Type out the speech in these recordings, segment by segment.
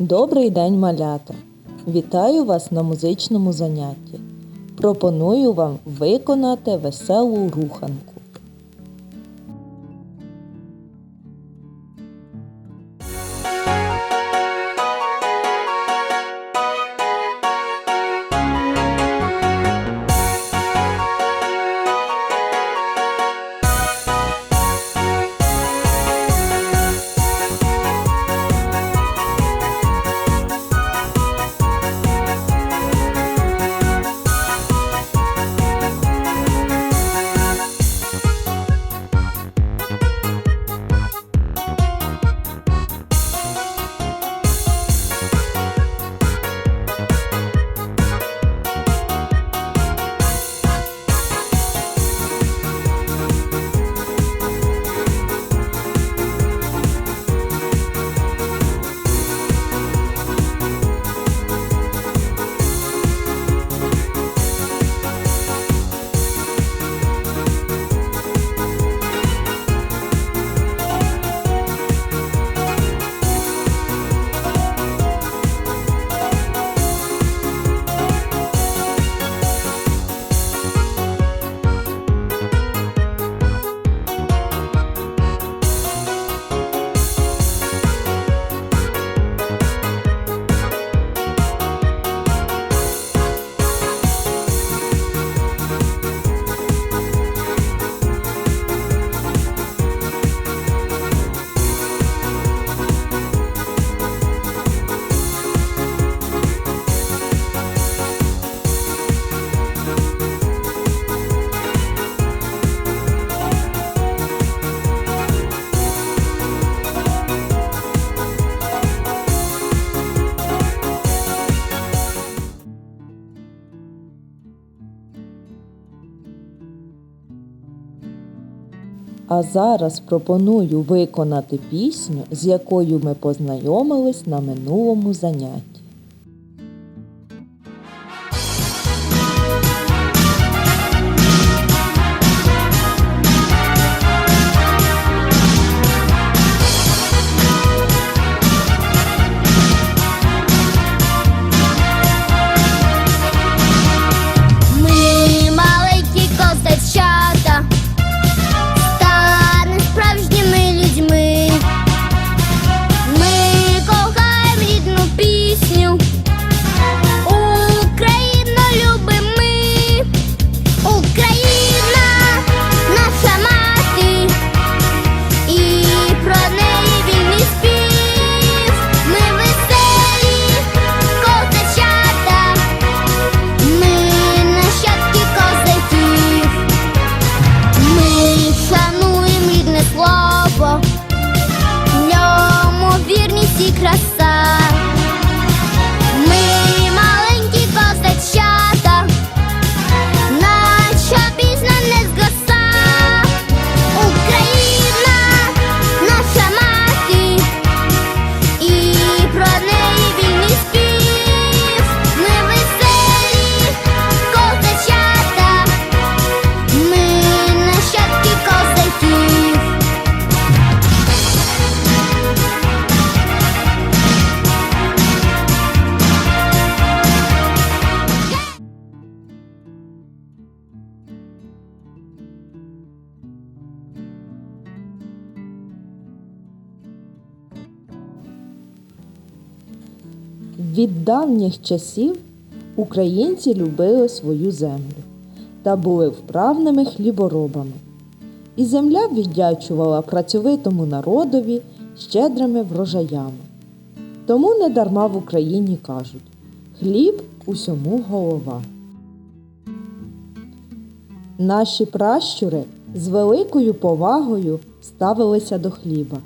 Добрий день, малята! Вітаю вас на музичному занятті. Пропоную вам виконати веселу руханку. А зараз пропоную виконати пісню, з якою ми познайомились на минулому занятті. Від давніх часів українці любили свою землю та були вправними хліборобами. І земля віддячувала працьовитому народові щедрими врожаями. Тому недарма в Україні кажуть хліб усьому голова. Наші пращури з великою повагою ставилися до хліба,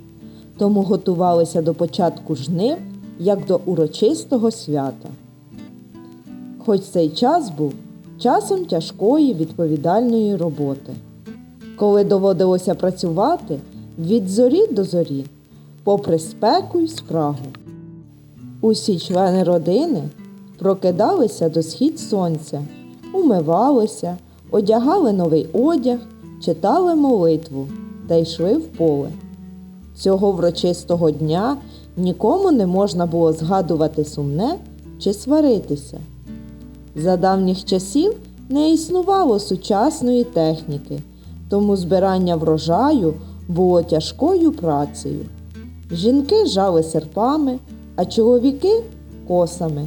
тому готувалися до початку жнив як до урочистого свята. Хоч цей час був часом тяжкої відповідальної роботи, коли доводилося працювати від зорі до зорі, попри спеку й спрагу. Усі члени родини прокидалися до схід сонця, умивалися, одягали новий одяг, читали молитву та йшли в поле. Цього врочистого дня Нікому не можна було згадувати сумне чи сваритися. За давніх часів не існувало сучасної техніки, тому збирання врожаю було тяжкою працею. Жінки жали серпами, а чоловіки косами.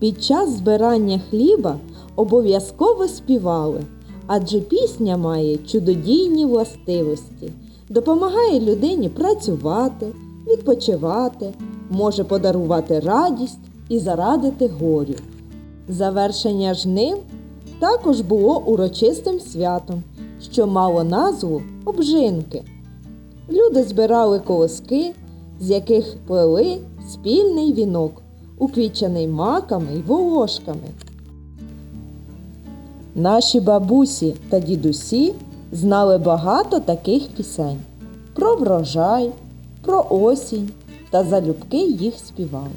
Під час збирання хліба обов'язково співали, адже пісня має чудодійні властивості, допомагає людині працювати, відпочивати, може подарувати радість і зарадити горю. Завершення жнив також було урочистим святом, що мало назву обжинки. Люди збирали колоски, з яких плели спільний вінок, уквічений маками й волошками. Наші бабусі та дідусі знали багато таких пісень про врожай, про осінь та залюбки їх співали.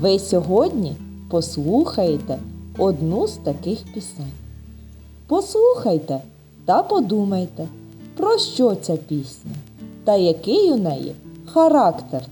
Ви сьогодні послухаєте одну з таких пісень. Послухайте та подумайте, про що ця пісня та який у неї характер.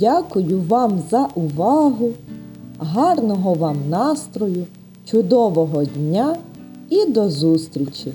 Дякую вам за увагу, гарного вам настрою, чудового дня і до зустрічі!